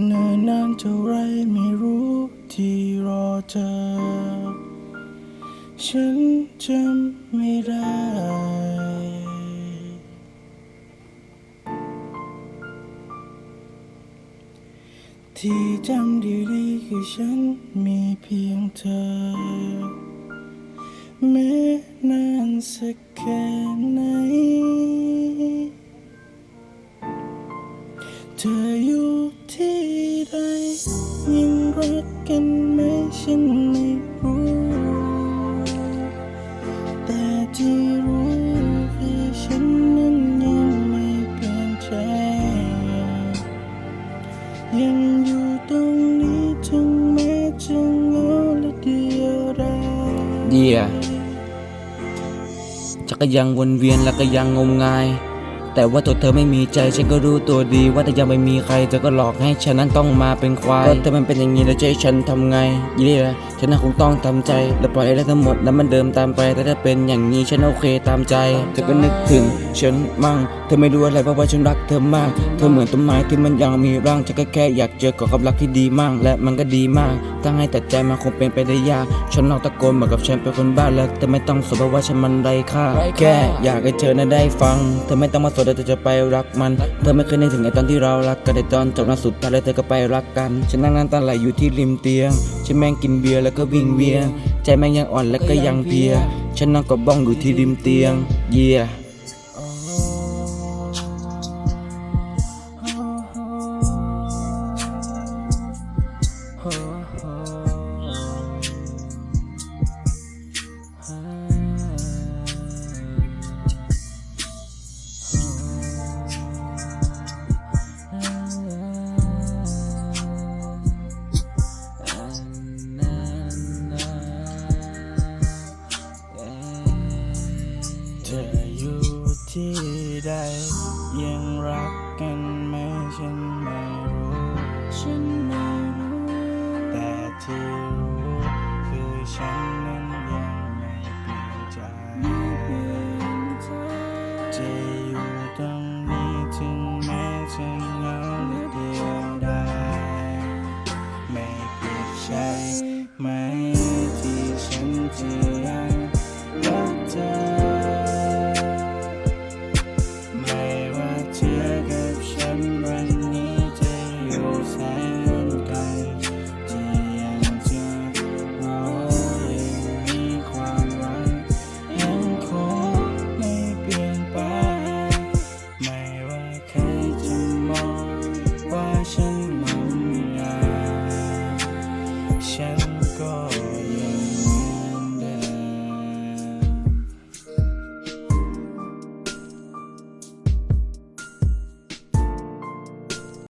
เนิ่นนานเท่าไรไม่รู้ที่รอเธอ ฉันจำไม่ได้ ที่จำดีๆคือฉันมีเพียงเธอ แม้นานสักแค่ไหน รักกันไหมฉันไม่รู้ แต่ที่รู้คือฉันนั้นยังไม่เปลี่ยนใจ ยังอยู่ตรงนี้ถึงแม้จะเหงาและเดียวดายเดียจักรยังวนเวียนแล้วก็ยังงมงาย แต่ว่าตัวเธอไม่มีใจฉันก็รู้ตัวดี ว่าแต่ยังไม่มีใครเธอก็หลอกให้ฉันนั้นต้องมาเป็นควายก็ถ้ามันเป็นอย่างนี้แล้วจะให้ฉันทำไงเดีย ฉันน่ะคงต้องทำใจและปล่อยให้เรื่องทั้งหมดนั้นมันเดิมตามไป แต่ถ้าเป็นอย่างนี้ฉันโอเคตามใจเธอก็นึกถึงฉันมั่ง เธอไม่รู้อะไรเพราะว่าฉันรักเธอมาก เธอเหมือนต้นไม้ที่มันยังมีร่างฉันก็แค่อยากเจอกับความรักที่ดีมาก และมันก็ดีมากถ้าให้ตัดใจมันคงเป็นไปได้ยาก ฉันลองตะโกนบอกกับฉันเป็นคนบ้าแล้วแต่ไม่ต้องสนเพราะว่าฉันมันไร้ค่าแค่อยากให้เธอน่ะได้ฟัง เธอไม่ต้องมาสนแต่เธอจะไปรักมัน เธอไม่เคยนึกถึงไอ้ตอนที่เรารักกันแต่ตอนจบนั้นสุดท้ายแล้วเธอก็ไปรักกัน ฉันนั่งน้ำตาไหลอยู่ที่ริมเตียง ฉันแม่งกินเบียร์แล้วก็วิ่งเวียนใจแม่งยังอ่อนแล้วก็ยังเพลีย ฉันนั่งกับบ้องอยู่ที่ริมเตียง เยีย ที่ใดยังรักกันไหมฉัน